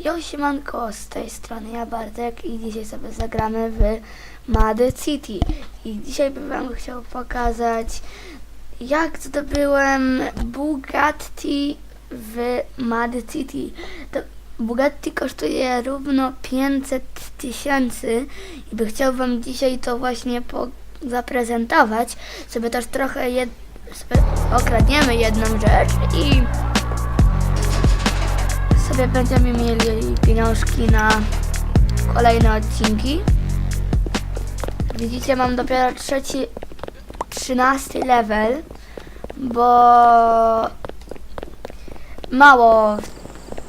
Jo, siemanko, z tej strony ja Bartek i dzisiaj sobie zagramy w Mad City. I dzisiaj bym wam chciał pokazać, jak zdobyłem Bugatti w Mad City. To Bugatti kosztuje równo 500 tysięcy i by chciał wam dzisiaj to właśnie zaprezentować. Sobie też trochę jed sobie okradniemy jedną rzecz i sobie będziemy mieli pieniążki na kolejne odcinki. Widzicie, mam dopiero trzeci, trzynasty level, bo mało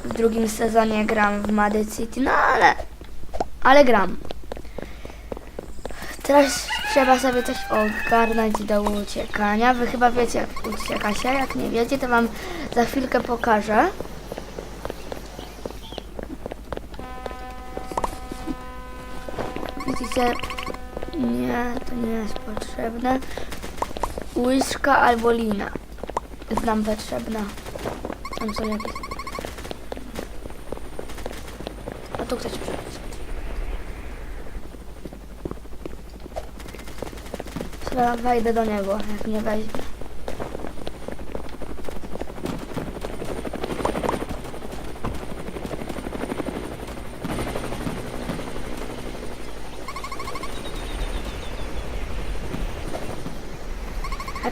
w drugim sezonie gram w Mad City, no ale, ale gram. Teraz trzeba sobie coś ogarnąć do uciekania. Wy chyba wiecie, jak ucieka się. Jak nie wiecie, to wam za chwilkę pokażę. Nie, to nie jest potrzebne. Łyżka albo lina. Jest nam potrzebna. Tam są jakieś... A tu ktoś przyszedł. Chyba wejdę do niego, jak nie wejdzie.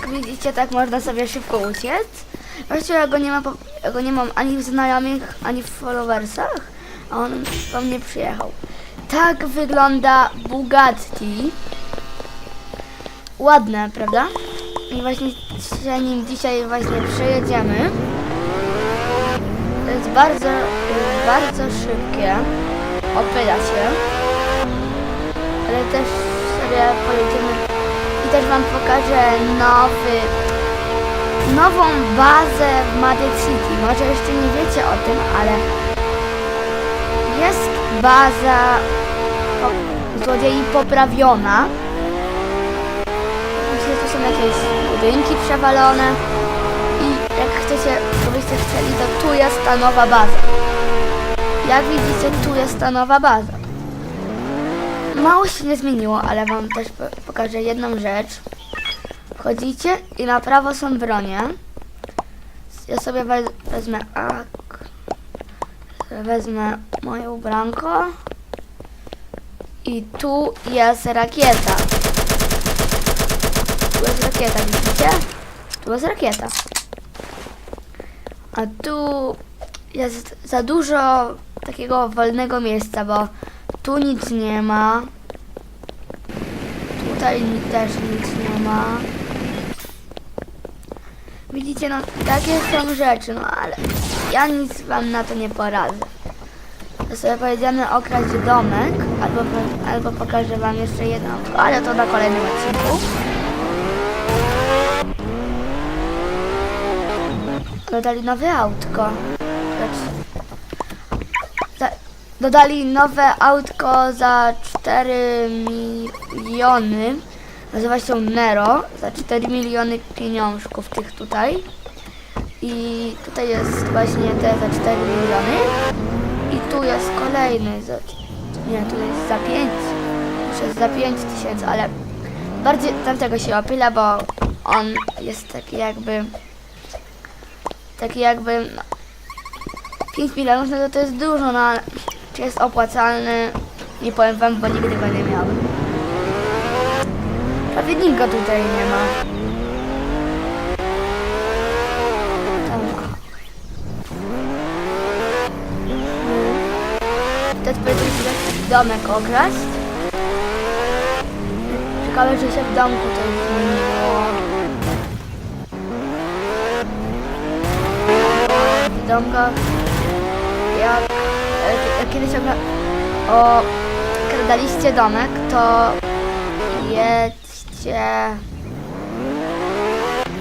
Jak widzicie, tak można sobie szybko uciec. Właściwie ja go nie, ma, po- ja go nie mam ani w znajomych, ani w followersach, a on do mnie przyjechał. Tak wygląda Bugatti. Ładne, prawda? I właśnie się nim dzisiaj właśnie przejedziemy. To jest bardzo, bardzo szybkie. Opyla się. Ale też sobie pojedziemy też wam pokażę nowy, nową bazę w Mad City. Może jeszcze nie wiecie o tym, ale jest baza złodziei poprawiona. Myślę, że to są jakieś budynki przewalone i jak chcecie, gdybyście chcieli, to tu jest ta nowa baza. Jak widzicie, tu jest ta nowa baza. Mało się nie zmieniło, ale wam też po- pokażę jedną rzecz. Wchodzicie i na prawo są bronie. Ja sobie we, wezmę ak. Wezmę moje ubranko. I tu jest rakieta. Tu jest rakieta, widzicie? Tu jest rakieta. A tu jest za dużo takiego wolnego miejsca, bo tu nic nie ma. Tutaj też nic nie ma. Widzicie, no takie są rzeczy, no ale ja nic wam na to nie poradzę. To sobie pojedziemy okraść domek, albo, albo pokażę wam jeszcze jedno, ale to na kolejnym odcinku. Dodali nowe autko. Dodali nowe autko za 4 miliony. Nazywa się Nero. Za 4 miliony pieniążków tych tutaj. I tutaj jest właśnie te za 4 miliony. I tu jest kolejny za... Nie, tu jest za 5. Już jest za 5 tysięcy, ale bardziej tamtego się opyla, bo on jest taki jakby... Taki jakby... No, 5 milionów, no to jest dużo, no ale czy jest opłacalny? Nie powiem wam, bo nigdy go nie miałem. Prawie nikt go tutaj nie ma. Teraz powiedzmy sobie taki domek okraść. Ciekawe, że się w domku coś zmieniło. W domkach kiedyś ogla- o kradaliście domek, to jedźcie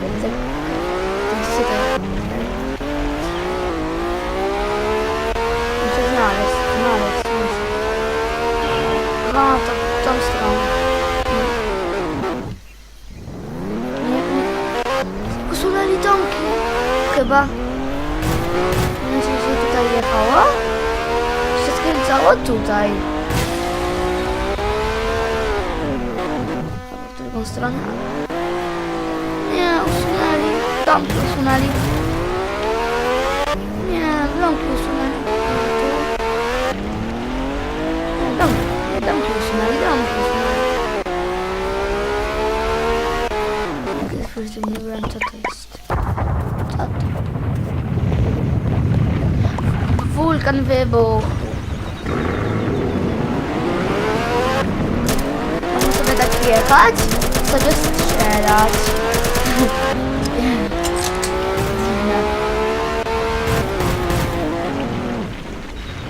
jedźcie to muszę znaleźć, znaleźć muszę. No to w tą stronę. Usunęli domki chyba Myślę, że tutaj jechało? O, tutaj. W drugą stronę. Nie, usunęli. Domki usunęli. Nie, domki usunęli. Nie, domki, nie, domki usunęli, domki usunęli. Nie byłem, co to jest. Co to? Wulkan wybuchł. Sobie tak jechać, sobie strzelać.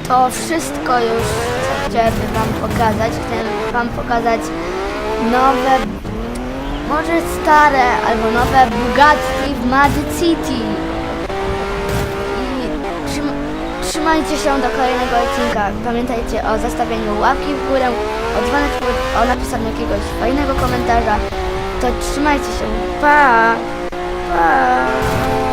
To wszystko już, co chciałem wam pokazać. Chciałem wam pokazać nowe, może stare, albo nowe Bugatti w Magic City. I trzyma, trzymajcie się do kolejnego odcinka. Pamiętajcie o zostawieniu łapki w górę, o dzwoneczku, o napisaniu jakiegoś fajnego komentarza. To trzymajcie się. Pa! Pa!